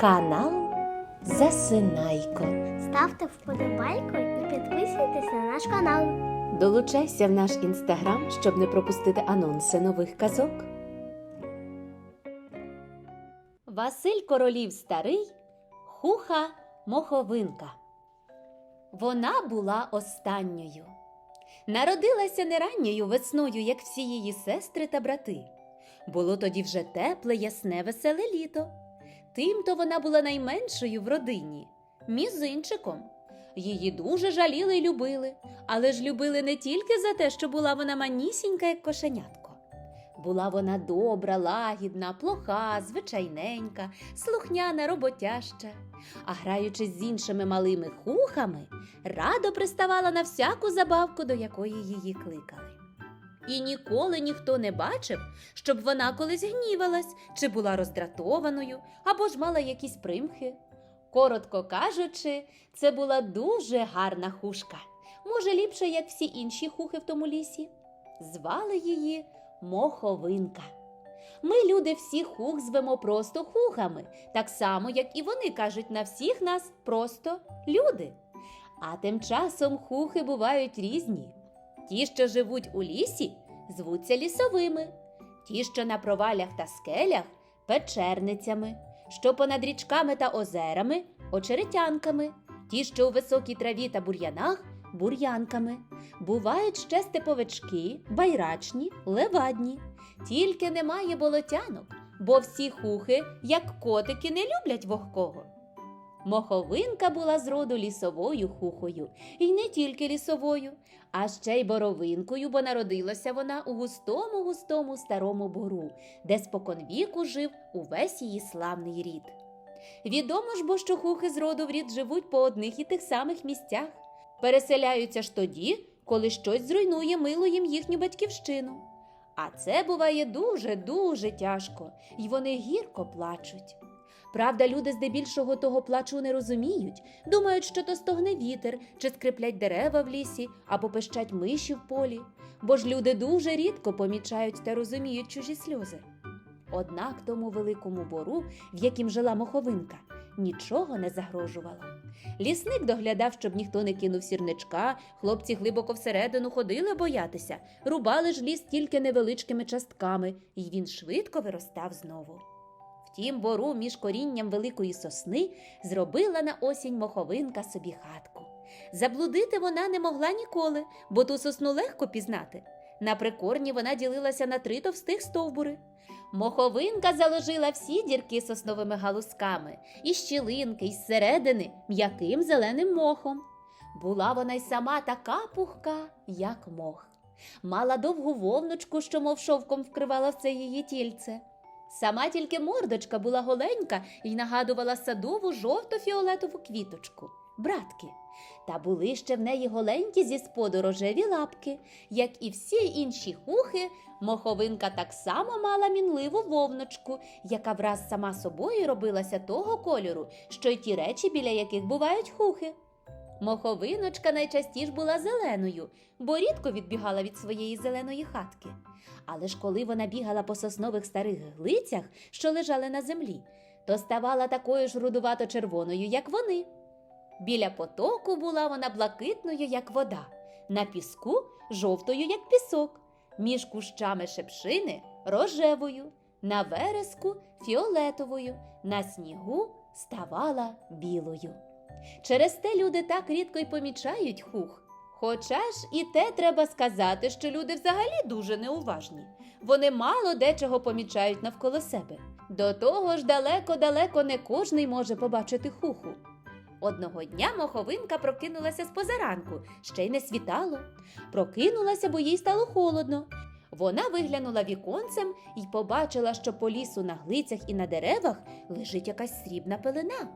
Канал Засинайко. Ставте вподобайку і підписуйтесь на наш канал. Долучайся в наш інстаграм, щоб не пропустити анонси нових казок. Василь Королів Старий Хуха Моховинка. Вона була останньою. Народилася не ранньою весною, як всі її сестри та брати. Було тоді вже тепле, ясне, веселе літо. Тимто вона була найменшою в родині, мізинчиком. Її дуже жаліли й любили, але ж любили не тільки за те, що була вона манісінька, як кошенятко. Була вона добра, лагідна, плоха, звичайненька, слухняна, роботяща. А граючись з іншими малими хухами, радо приставала на всяку забавку, до якої її кликали. І ніколи ніхто не бачив, щоб вона колись гнівалась чи була роздратованою, або ж мала якісь примхи. Коротко кажучи, це була дуже гарна хушка, може, ліпше, як всі інші хухи в тому лісі. Звали її Моховинка. Ми, люди, всіх хух звемо просто хухами, так само, як і вони кажуть на всіх нас просто люди. А тим часом хухи бувають різні. Ті, що живуть у лісі, звуться лісовими, ті, що на провалях та скелях печерницями, що понад річками та озерами очеретянками, ті, що у високій траві та бур'янах бур'янками. Бувають ще степовички, байрачні, левадні. Тільки немає болотянок, бо всі хухи, як котики, не люблять вогкого. Моховинка була з роду лісовою хухою, і не тільки лісовою, а ще й боровинкою, бо народилася вона у густому густому старому бору, де споконвіку жив увесь її славний рід. Відомо ж бо, що хухи з роду в рід живуть по одних і тих самих місцях, переселяються ж тоді, коли щось зруйнує мило їм їхню батьківщину. А це буває дуже дуже тяжко, і вони гірко плачуть. Правда, люди здебільшого того плачу не розуміють, думають, що то стогне вітер, чи скриплять дерева в лісі, або пищать миші в полі, бо ж люди дуже рідко помічають та розуміють чужі сльози. Однак тому великому бору, в яким жила моховинка, нічого не загрожувало. Лісник доглядав, щоб ніхто не кинув сірничка, хлопці глибоко всередину ходили боятися, рубали ж ліс тільки невеличкими частками, і він швидко виростав знову. Втім, бору між корінням великої сосни зробила на осінь моховинка собі хатку. Заблудити вона не могла ніколи, бо ту сосну легко пізнати. На прикорні вона ділилася на три товстих стовбури. Моховинка заложила всі дірки сосновими галузками, і щілинки, і зсередини м'яким зеленим мохом. Була вона й сама така пухка, як мох. Мала довгу вовночку, що мов шовком вкривала все її тільце. Сама тільки мордочка була голенька і нагадувала садову жовто-фіолетову квіточку, братки. Та були ще в неї голенькі зі споду рожеві лапки, як і всі інші хухи, моховинка так само мала мінливу вовночку, яка враз сама собою робилася того кольору, що й ті речі, біля яких бувають хухи. Моховиночка найчастіше була зеленою, бо рідко відбігала від своєї зеленої хатки. Але ж коли вона бігала по соснових старих глицях, що лежали на землі, то ставала такою ж рудувато-червоною, як вони. Біля потоку була вона блакитною, як вода, на піску жовтою, як пісок, між кущами шепшини рожевою, на вереску фіолетовою, на снігу ставала білою. Через те люди так рідко й помічають хух. Хоча ж і те треба сказати, що люди взагалі дуже неуважні. Вони мало дечого помічають навколо себе. До того ж, далеко-далеко не кожний може побачити хуху. Одного дня моховинка прокинулася з позаранку, ще й не світало. Прокинулася, бо їй стало холодно. Вона виглянула віконцем і побачила, що по лісу на глицях і на деревах лежить якась срібна пелена.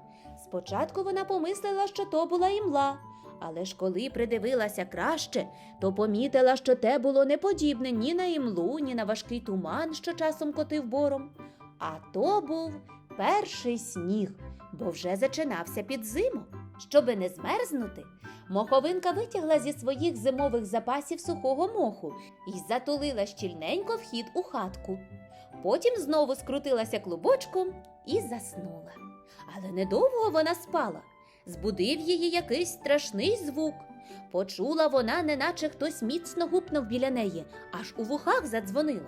Спочатку вона помислила, що то була імла, але ж коли придивилася краще, то помітила, що те було не подібне ні на імлу, ні на важкий туман, що часом котив бором. А то був перший сніг, бо вже зачинався під зиму. Щоби не змерзнути, моховинка витягла зі своїх зимових запасів сухого моху і затулила щільненько вхід у хатку. Потім знову скрутилася клубочком і заснула. Але недовго вона спала. Збудив її якийсь страшний звук. Почула вона, неначе хтось міцно гупнув біля неї, аж у вухах задзвонило.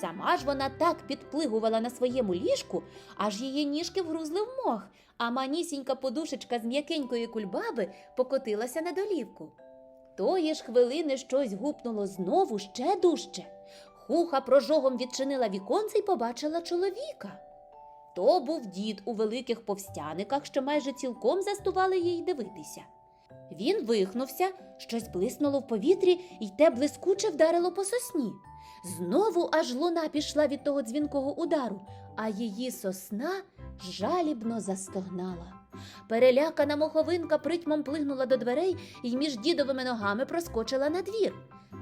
Сама ж вона так підплигувала на своєму ліжку, аж її ніжки вгрузли в мох, а манісінька подушечка з м'якенької кульбаби покотилася на долівку. Тої ж хвилини щось гупнуло знову ще дужче. Хуха прожогом відчинила віконце й побачила чоловіка. То був дід у великих повстяниках, що майже цілком застували їй дивитися. Він вихнувся, щось блиснуло в повітрі, і те блискуче вдарило по сосні. Знову аж луна пішла від того дзвінкого удару, а її сосна жалібно застогнала. Перелякана моховинка притьмом плигнула до дверей і між дідовими ногами проскочила на двір.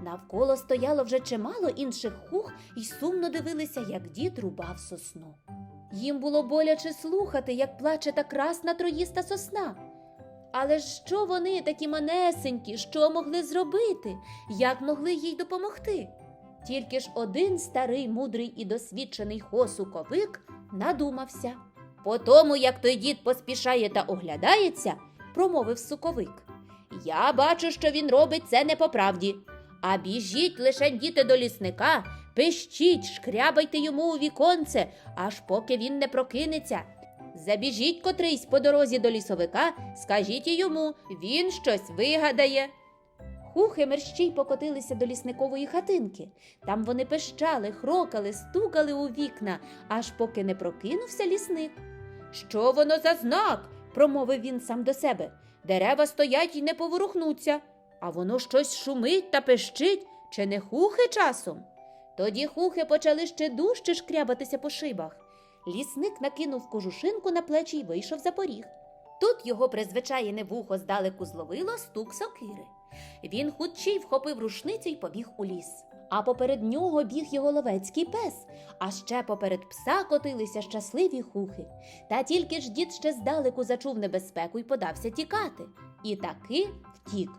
Навколо стояло вже чимало інших хух і сумно дивилися, як дід рубав сосну. Їм було боляче слухати, як плаче та красна троїста сосна. Але що вони такі манесенькі, що могли зробити, як могли їй допомогти? Тільки ж один старий, мудрий і досвідчений хосуковик надумався. По тому, як той дід поспішає та оглядається, промовив суковик. Я бачу, що він робить це не по правді. А біжіть лише діти до лісника, пищіть, шкрябайте йому у віконце, аж поки він не прокинеться. Забіжіть котрийсь по дорозі до лісовика, скажіть йому, він щось вигадає. Хухи мерщій покотилися до лісникової хатинки. Там вони пищали, хрокали, стукали у вікна, аж поки не прокинувся лісник. Що воно за знак? промовив він сам до себе. Дерева стоять і не поворухнуться, а воно щось шумить та пищить, чи не хухи часом? Тоді хухи почали ще дужче шкрябатися по шибах. Лісник накинув кожушинку на плечі й вийшов за поріг. Тут його призвичаєне вухо здалеку зловило стук сокири. Він хутчій вхопив рушницю й побіг у ліс. А поперед нього біг його ловецький пес, а ще поперед пса котилися щасливі хухи. Та тільки ж дід ще здалеку зачув небезпеку й подався тікати. І таки втік.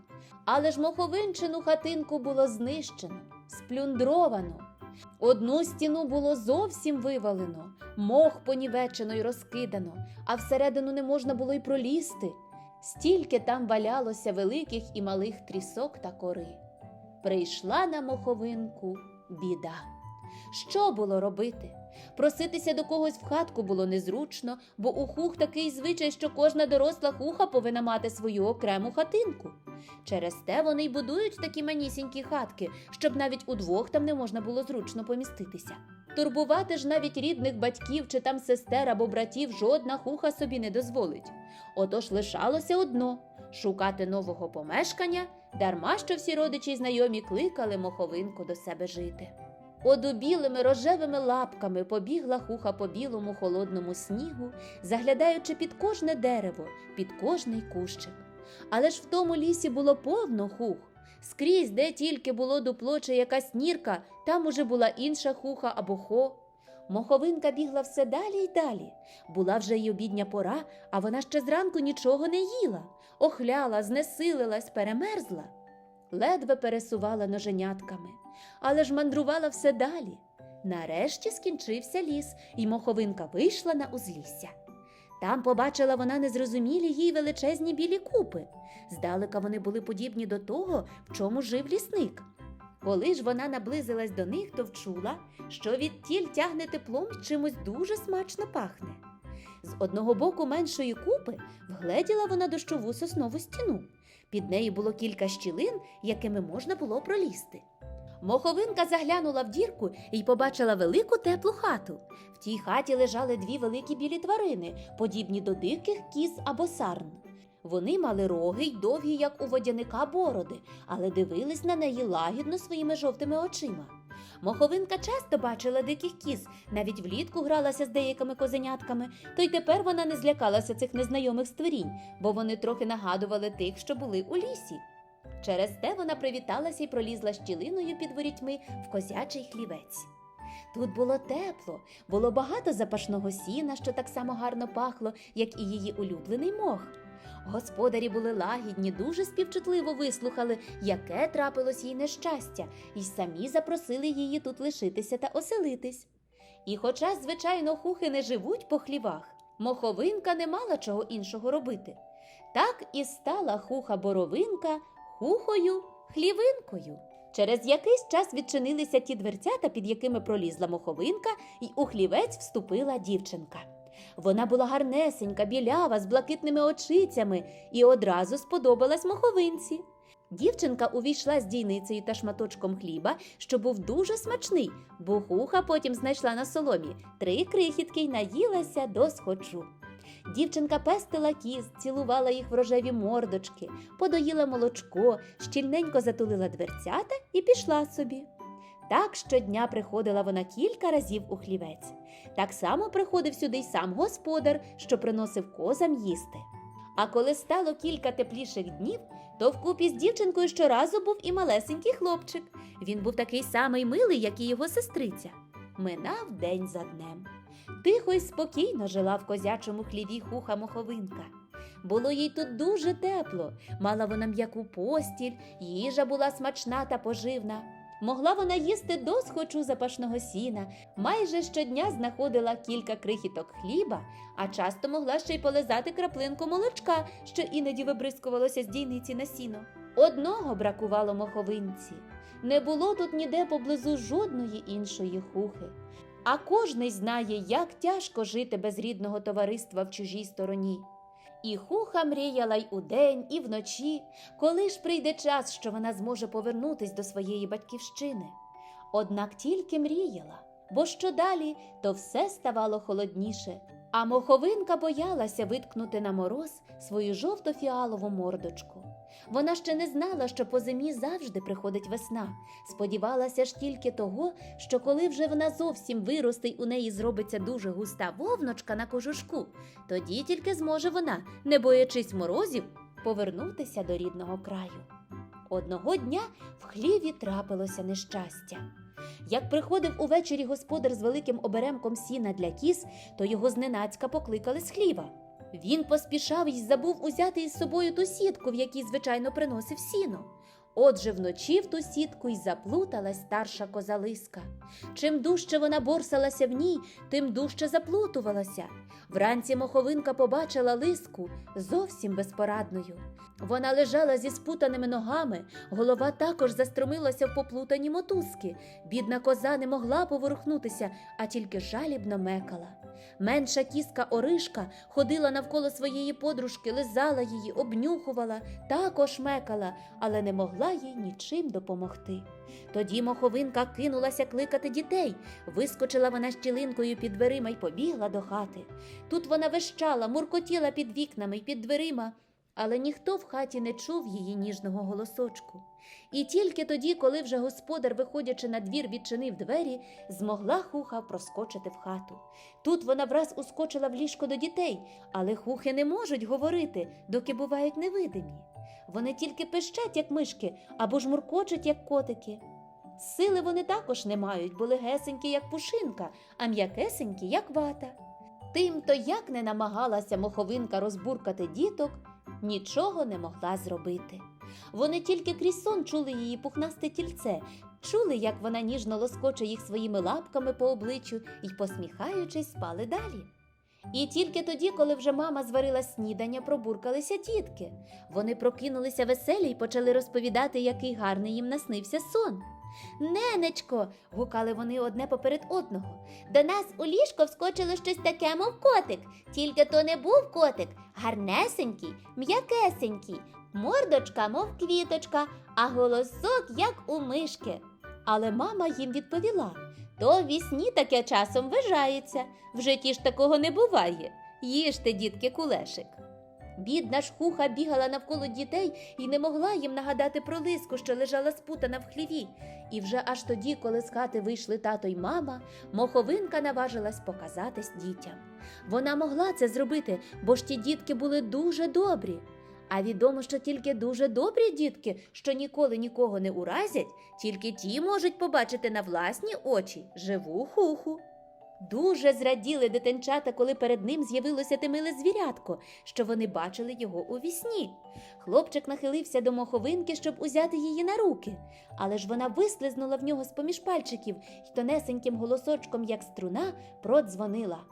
Але ж моховинчину хатинку було знищено, сплюндровано. Одну стіну було зовсім вивалено, мох понівечено й розкидано, а всередину не можна було й пролізти. Стільки там валялося великих і малих трісок та кори. Прийшла на моховинку біда. Що було робити? Проситися до когось в хатку було незручно, бо у хух такий звичай, що кожна доросла хуха повинна мати свою окрему хатинку. Через те вони й будують такі манісінькі хатки, щоб навіть удвох там не можна було зручно поміститися. Турбувати ж навіть рідних батьків чи там сестер або братів жодна хуха собі не дозволить. Отож лишалося одно шукати нового помешкання, дарма що всі родичі й знайомі кликали моховинку до себе жити. Одубілими рожевими лапками побігла хуха по білому холодному снігу, заглядаючи під кожне дерево, під кожний кущик. Але ж в тому лісі було повно хух. Скрізь, де тільки було дупло чи якась нірка, там уже була інша хуха або хо. Моховинка бігла все далі й далі. Була вже й обідня пора, а вона ще зранку нічого не їла, охляла, знесилилась, перемерзла. Ледве пересувала ноженятками, але ж мандрувала все далі. Нарешті скінчився ліс, і моховинка вийшла на узлісся. Там побачила вона незрозумілі їй величезні білі купи. Здалека вони були подібні до того, в чому жив лісник. Коли ж вона наблизилась до них, то вчула, що від тіль тягне теплом чимось дуже смачно пахне. З одного боку меншої купи вгледіла вона дощову соснову стіну. Під нею було кілька щілин, якими можна було пролізти. Моховинка заглянула в дірку і побачила велику теплу хату. В тій хаті лежали дві великі білі тварини, подібні до диких кіз або сарн. Вони мали роги й довгі, як у водяника бороди, але дивились на неї лагідно своїми жовтими очима. Моховинка часто бачила диких кіз, навіть влітку гралася з деякими козенятками, то й тепер вона не злякалася цих незнайомих створінь, бо вони трохи нагадували тих, що були у лісі. Через те вона привіталася і пролізла щілиною під ворітьми в козячий хлівець. Тут було тепло, було багато запашного сіна, що так само гарно пахло, як і її улюблений мох. Господарі були лагідні, дуже співчутливо вислухали, яке трапилось їй нещастя, і самі запросили її тут лишитися та оселитись. І хоча, звичайно, хухи не живуть по хлівах, моховинка не мала чого іншого робити. Так і стала хуха боровинка хухою хлівинкою. Через якийсь час відчинилися ті дверцята, під якими пролізла моховинка, і у хлівець вступила дівчинка. Вона була гарнесенька, білява, з блакитними очицями і одразу сподобалась моховинці. Дівчинка увійшла з дійницею та шматочком хліба, що був дуже смачний, бо хуха потім знайшла на соломі три крихітки й наїлася до схочу. Дівчинка пестила кіз, цілувала їх в рожеві мордочки, подоїла молочко, щільненько затулила дверцята і пішла собі. Так щодня приходила вона кілька разів у хлівець. Так само приходив сюди й сам господар, що приносив козам їсти. А коли стало кілька тепліших днів, то вкупі з дівчинкою щоразу був і малесенький хлопчик. Він був такий самий милий, як і його сестриця. Минав день за днем. Тихо й спокійно жила в козячому хліві хуха моховинка. Було їй тут дуже тепло, мала вона м'яку постіль, їжа була смачна та поживна. Могла вона їсти досхочу запашного сіна, майже щодня знаходила кілька крихіток хліба, а часто могла ще й полизати краплинку молочка, що іноді вибризкувалося з дійниці на сіно. Одного бракувало моховинці. Не було тут ніде поблизу жодної іншої хухи. А кожний знає, як тяжко жити без рідного товариства в чужій стороні. І хуха мріяла й удень, і вночі, коли ж прийде час, що вона зможе повернутись до своєї батьківщини. Однак тільки мріяла, бо що далі, то все ставало холодніше, а моховинка боялася виткнути на мороз свою жовто-фіалову мордочку. Вона ще не знала, що по зимі завжди приходить весна. Сподівалася ж тільки того, що коли вже вона зовсім виросте й у неї зробиться дуже густа вовночка на кожушку, тоді тільки зможе вона, не боячись морозів, повернутися до рідного краю. Одного дня в хліві трапилося нещастя. Як приходив увечері господар з великим оберемком сіна для кіз, то його зненацька покликали з хліва. Він поспішав і забув узяти із собою ту сітку, в якій, звичайно, приносив сіно. Отже, вночі в ту сітку й заплуталась старша козалиска. Чим дужче вона борсалася в ній, тим дужче заплутувалася. Вранці моховинка побачила лиску зовсім безпорадною. Вона лежала зі спутаними ногами, голова також застромилася в поплутані мотузки. Бідна коза не могла поворухнутися, а тільки жалібно мекала. Менша кіска Оришка ходила навколо своєї подружки, лизала її, обнюхувала, також мекала, але не могла їй нічим допомогти. Тоді моховинка кинулася кликати дітей. Вискочила вона щілинкою під дверима й побігла до хати. Тут вона вищала, муркотіла під вікнами й під дверима, але ніхто в хаті не чув її ніжного голосочку. І тільки тоді, коли вже господар, виходячи на двір, відчинив двері, змогла хуха проскочити в хату. Тут вона враз ускочила в ліжко до дітей, але хухи не можуть говорити, доки бувають невидимі. Вони тільки пищать, як мишки, або ж муркочуть, як котики. Сили вони також не мають, бо легесенькі, як пушинка, а м'якесенькі, як вата. Тим-то як не намагалася моховинка розбуркати діток, нічого не могла зробити. Вони тільки крізь сон чули її пухнасте тільце, чули, як вона ніжно лоскоче їх своїми лапками по обличчю і, посміхаючись, спали далі. І тільки тоді, коли вже мама зварила снідання, пробуркалися дітки. Вони прокинулися веселі й почали розповідати, який гарний їм наснився сон. Ненечко, гукали вони одне поперед одного. До нас у ліжко вскочило щось таке, мов котик. Тільки то не був котик, гарнесенький, м'якесенький, мордочка, мов квіточка, а голосок, як у мишки. Але мама їм відповіла то в вісні таке часом вижається, в житті ж такого не буває. Їжте, дітки, кулешик. Бідна ж хуха бігала навколо дітей і не могла їм нагадати про лиску, що лежала спутана в хліві. І вже аж тоді, коли з хати вийшли тато й мама, моховинка наважилась показатись дітям. Вона могла це зробити, бо ж ті дітки були дуже добрі. А відомо, що тільки дуже добрі дітки, що ніколи нікого не уразять, тільки ті можуть побачити на власні очі живу хуху. Дуже зраділи дитинчата, коли перед ним з'явилося те миле звірятко, що вони бачили його у вісні. Хлопчик нахилився до моховинки, щоб узяти її на руки, але ж вона вислизнула в нього з-поміж пальчиків і тонесеньким голосочком, як струна, продзвонила.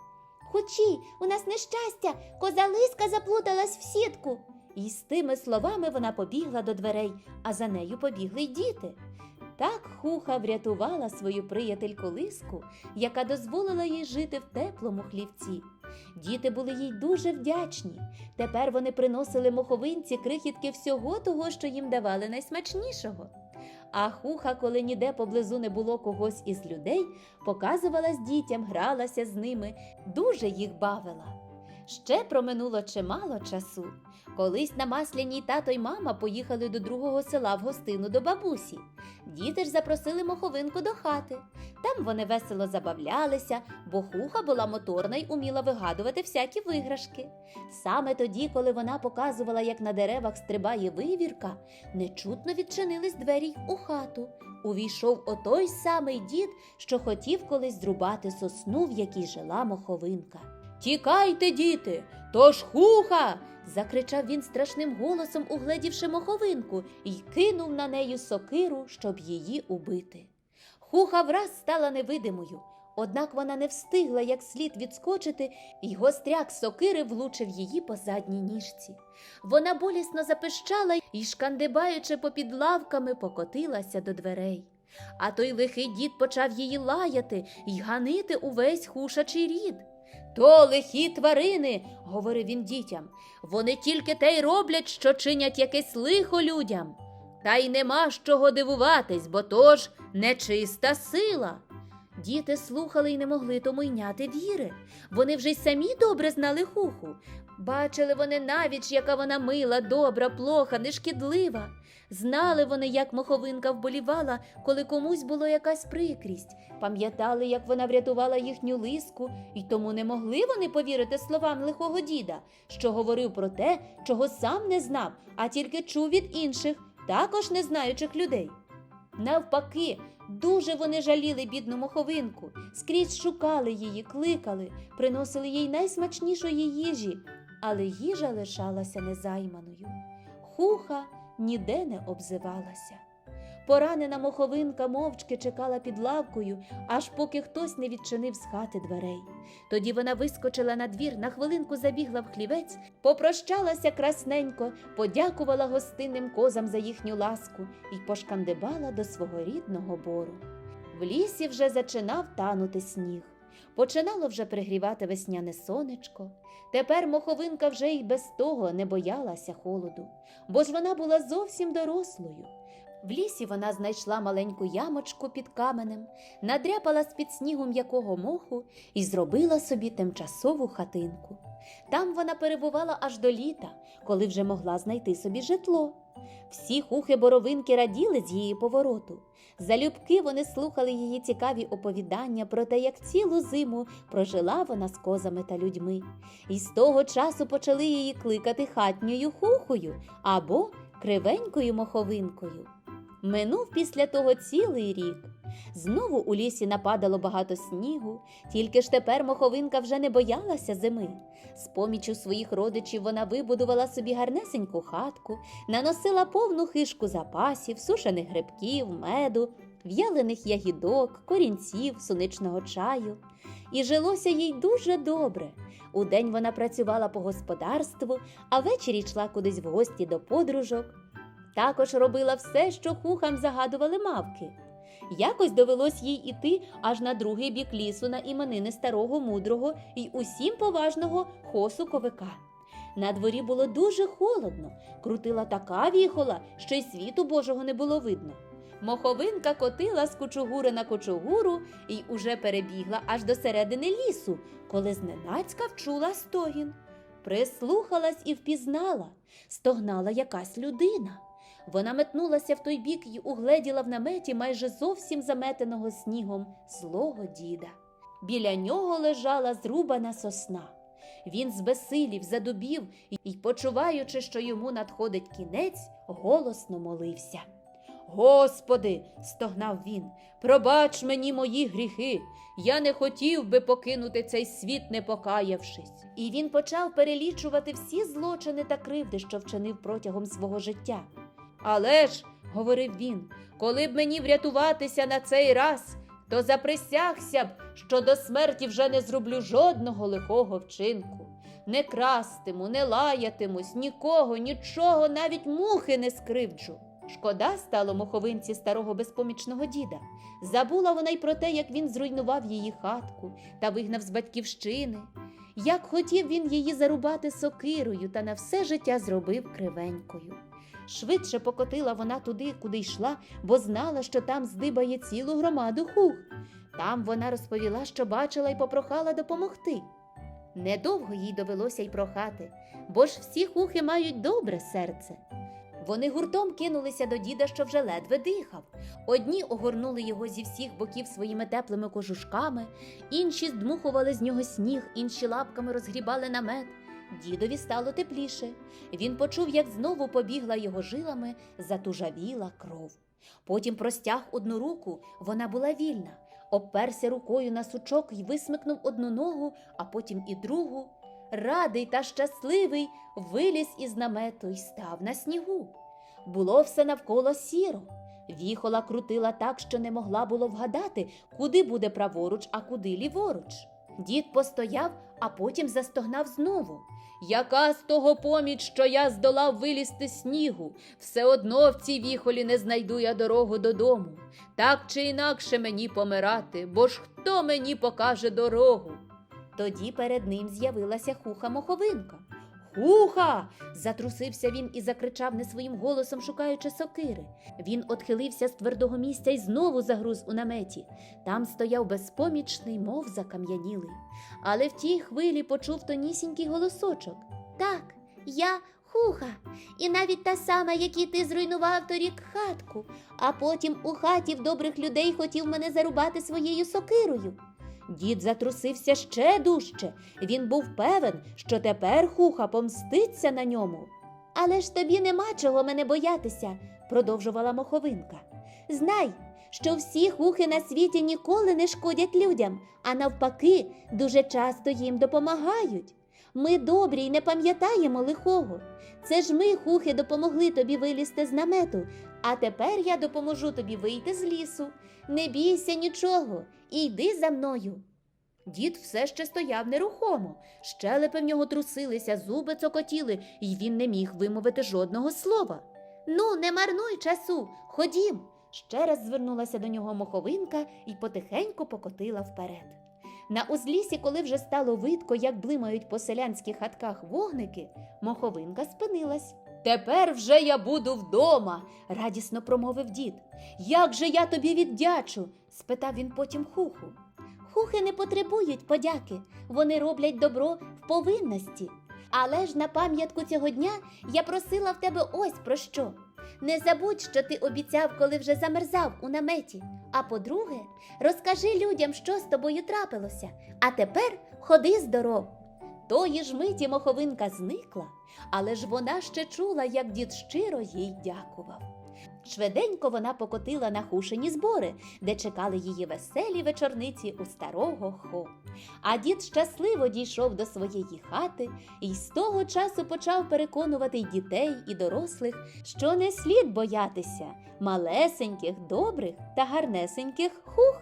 Хочі, у нас нещастя, коза лиска заплуталась в сітку. І з тими словами вона побігла до дверей, а за нею побігли й діти. Так хуха врятувала свою приятельку лиску, яка дозволила їй жити в теплому хлівці. Діти були їй дуже вдячні. Тепер вони приносили моховинці крихітки всього того, що їм давали найсмачнішого. А хуха, коли ніде поблизу не було когось із людей, показувалась дітям, гралася з ними, дуже їх бавила. Ще проминуло чимало часу. Колись на масляній тато й мама поїхали до другого села в гостину до бабусі. Діти ж запросили моховинку до хати. Там вони весело забавлялися, бо хуха була моторна й уміла вигадувати всякі виграшки. Саме тоді, коли вона показувала, як на деревах стрибає вивірка, нечутно відчинились двері й у хату. Увійшов отой самий дід, що хотів колись зрубати сосну, в якій жила моховинка. Тікайте, діти, то ж хуха. закричав він страшним голосом, угледівши моховинку, і кинув на нею сокиру, щоб її убити. Хуха враз стала невидимою, однак вона не встигла як слід відскочити, і гостряк сокири влучив її по задній ніжці. Вона болісно запищала і, шкандибаючи попід лавками, покотилася до дверей. А той лихий дід почав її лаяти й ганити увесь хушачий рід. То лихі тварини, говорив він дітям, вони тільки те й роблять, що чинять якесь лихо людям. Та й нема з чого дивуватись, бо то ж нечиста сила. Діти слухали й не могли тому йняти віри. Вони вже й самі добре знали хуху. Бачили вони навіть, яка вона мила, добра, плоха, нешкідлива. Знали вони, як моховинка вболівала, коли комусь було якась прикрість. Пам'ятали, як вона врятувала їхню лиску, і тому не могли вони повірити словам лихого діда, що говорив про те, чого сам не знав, а тільки чув від інших, також не знаючих людей. Навпаки, дуже вони жаліли бідну моховинку, скрізь шукали її, кликали, приносили їй найсмачнішої їжі, але їжа лишалася незайманою. Хуха ніде не обзивалася. Поранена моховинка мовчки чекала під лавкою, аж поки хтось не відчинив з хати дверей. Тоді вона вискочила на двір, на хвилинку забігла в хлівець, попрощалася красненько, подякувала гостинним козам за їхню ласку і пошкандибала до свого рідного бору. В лісі вже зачинав танути сніг. Починало вже пригрівати весняне сонечко. Тепер моховинка вже й без того не боялася холоду, бо ж вона була зовсім дорослою. В лісі вона знайшла маленьку ямочку під каменем, надряпала з-під снігу м'якого моху і зробила собі тимчасову хатинку. Там вона перебувала аж до літа, коли вже могла знайти собі житло. Всі хухи боровинки раділи з її повороту. Залюбки вони слухали її цікаві оповідання про те, як цілу зиму прожила вона з козами та людьми. І з того часу почали її кликати хатньою хухою або кривенькою моховинкою. Минув після того цілий рік. Знову у лісі нападало багато снігу, тільки ж тепер моховинка вже не боялася зими. З помічю своїх родичів вона вибудувала собі гарнесеньку хатку, наносила повну хишку запасів, сушених грибків, меду, в'ялених ягідок, корінців, суничного чаю. І жилося їй дуже добре. Удень вона працювала по господарству, а ввечері йшла кудись в гості до подружок. Також робила все, що хухам загадували мавки. Якось довелось їй іти аж на другий бік лісу на іменини старого мудрого і усім поважного хосу ковика. На дворі було дуже холодно, крутила така віхола, що й світу Божого не було видно. Моховинка котила з кучугури на кучугуру і уже перебігла аж до середини лісу, коли зненацька вчула стогін. Прислухалась і впізнала, стогнала якась людина. Вона метнулася в той бік і угледіла в наметі майже зовсім заметеного снігом злого діда. Біля нього лежала зрубана сосна. Він збесилів, задубів і, почуваючи, що йому надходить кінець, голосно молився. Господи, стогнав він, пробач мені мої гріхи. Я не хотів би покинути цей світ, не покаявшись. І він почав перелічувати всі злочини та кривди, що вчинив протягом свого життя. Але ж, говорив він, коли б мені врятуватися на цей раз, то заприсягся б, що до смерті вже не зроблю жодного лихого вчинку. Не крастиму, не лаятимусь, нікого, нічого, навіть мухи не скривджу. Шкода стало моховинці старого безпомічного діда. Забула вона й про те, як він зруйнував її хатку та вигнав з батьківщини, як хотів він її зарубати сокирою та на все життя зробив кривенькою. Швидше покотила вона туди, куди йшла, бо знала, що там здибає цілу громаду хух. Там вона розповіла, що бачила і попрохала допомогти. Недовго їй довелося й прохати, бо ж всі хухи мають добре серце. Вони гуртом кинулися до діда, що вже ледве дихав. Одні огорнули його зі всіх боків своїми теплими кожушками, інші здмухували з нього сніг, інші лапками розгрібали намет. Дідові стало тепліше. Він почув, як знову побігла його жилами, затужавіла кров. Потім простяг одну руку, вона була вільна, обперся рукою на сучок і висмикнув одну ногу, а потім і другу. Радий та щасливий виліз із намету й став на снігу. Було все навколо сіро. Віхола крутила так, що не могла було вгадати, куди буде праворуч, а куди ліворуч. Дід постояв, а потім застогнав знову. Яка з того поміч, що я здолав вилізти снігу, все одно в цій віхолі не знайду я дорогу додому. Так чи інакше мені помирати, бо ж хто мені покаже дорогу? Тоді перед ним з'явилася хуха моховинка. Хуха. затрусився він і закричав не своїм голосом, шукаючи сокири. Він отхилився з твердого місця і знову загруз у наметі. Там стояв безпомічний, мов закам'янілий. Але в тій хвилі почув тонісінький голосочок. Так, я хуха, і навіть та сама, якій ти зруйнував торік хатку, а потім у хаті в добрих людей хотів мене зарубати своєю сокирою. Дід затрусився ще дужче. Він був певен, що тепер хуха помститься на ньому. Але ж тобі нема чого мене боятися, продовжувала моховинка. Знай, що всі хухи на світі ніколи не шкодять людям, а навпаки, дуже часто їм допомагають. Ми добрі й не пам'ятаємо лихого. Це ж ми, хухи, допомогли тобі вилізти з намету, а тепер я допоможу тобі вийти з лісу. Не бійся нічого і йди за мною. Дід все ще стояв нерухомо, щелепи в нього трусилися, зуби цокотіли, і він не міг вимовити жодного слова. Ну, не марнуй часу, ходім. Ще раз звернулася до нього моховинка і потихеньку покотила вперед. На узлісі, коли вже стало видко, як блимають по селянських хатках вогники, моховинка спинилась. Тепер вже я буду вдома, радісно промовив дід. Як же я тобі віддячу? спитав він потім хуху. Хухи не потребують подяки, вони роблять добро в повинності. Але ж на пам'ятку цього дня я просила в тебе ось про що. Не забудь, що ти обіцяв, коли вже замерзав у наметі. А по-друге, розкажи людям, що з тобою трапилося, а тепер ходи здоров. Тої ж миті моховинка зникла, але ж вона ще чула, як дід щиро їй дякував. Швиденько вона покотила на хушені збори, де чекали її веселі вечорниці у старого хо. А дід щасливо дійшов до своєї хати і з того часу почав переконувати й дітей і дорослих, що не слід боятися малесеньких, добрих та гарнесеньких хух.